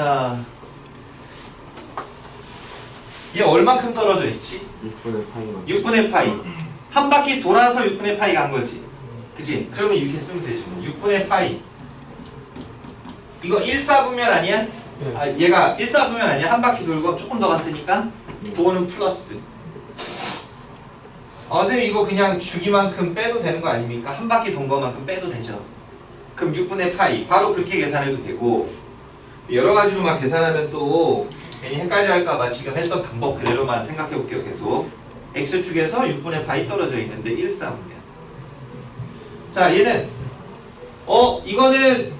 자, 얘 얼만큼 떨어져 있지? 6분의 파이가 6분의 파이. 한 바퀴 돌아서 6분의 파이 간 거지. 그지? 그러면 이렇게 쓰면 되지. 뭐. 6분의 파이. 이거 1사분면 아니야? 네. 아, 얘가 1사분면 아니야? 한 바퀴 돌고 조금 더 갔으니까 9는 플러스. 어, 선생님 이거 그냥 주기만큼 빼도 되는 거 아닙니까? 한 바퀴 돈 것만큼 빼도 되죠. 그럼 6분의 파이. 바로 그렇게 계산해도 되고 여러 가지로 막 계산하면 또 괜히 헷갈려 할까봐 지금 했던 방법 그대로만 생각해 볼게요. 계속. x축에서 6분의 파이 떨어져 있는데 1, 4분면. 자, 얘는 어, 이거는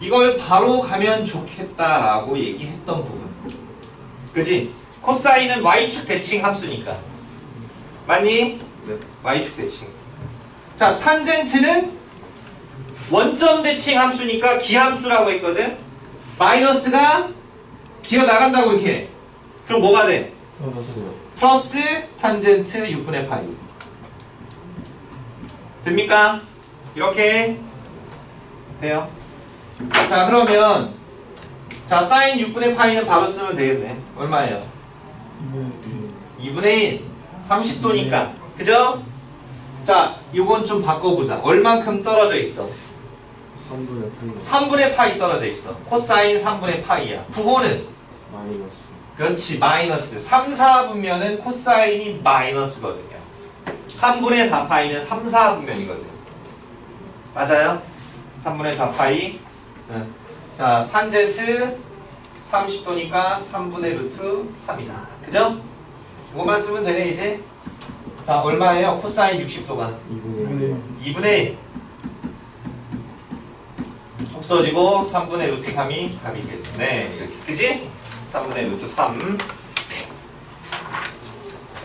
이걸 바로 가면 좋겠다라고 얘기했던 부분. 그지? 코사인은 y축 대칭 함수니까. 맞니? 네. y축 대칭. 자, 탄젠트는 원점 대칭 함수니까 기함수라고 했거든. 마이너스가 기어 나간다고 이렇게. 그럼 뭐가 돼? 플러스 탄젠트 6분의 파이. 됩니까? 이렇게 돼요. 자, 그러면 자, 사인 6분의 파이는 바로 쓰면 되겠네. 얼마예요? 2분의 1. 30도니까. 그죠? 자, 이건 좀 바꿔보자. 얼만큼 떨어져 있어? 3분의 파이가 3분의 파이 떨어져 있어. 코사인 3분의 파이야. 부호는 마이너스 그렇지 마이너스 3, 4분면은 코사인이 마이너스거든요 3분의 4파이는 3, 4분면이거든요 맞아요? 3분의 4파이 응. 자 탄젠트 30도니까 3분의 루트 3이다 그죠? 이거만 쓰면 되네 이제 자 얼마예요? 코사인 60도가 2분의 1 2분의 1 없어지고 3분의 루트 3이 답이겠네 그지? 3분의 루트 3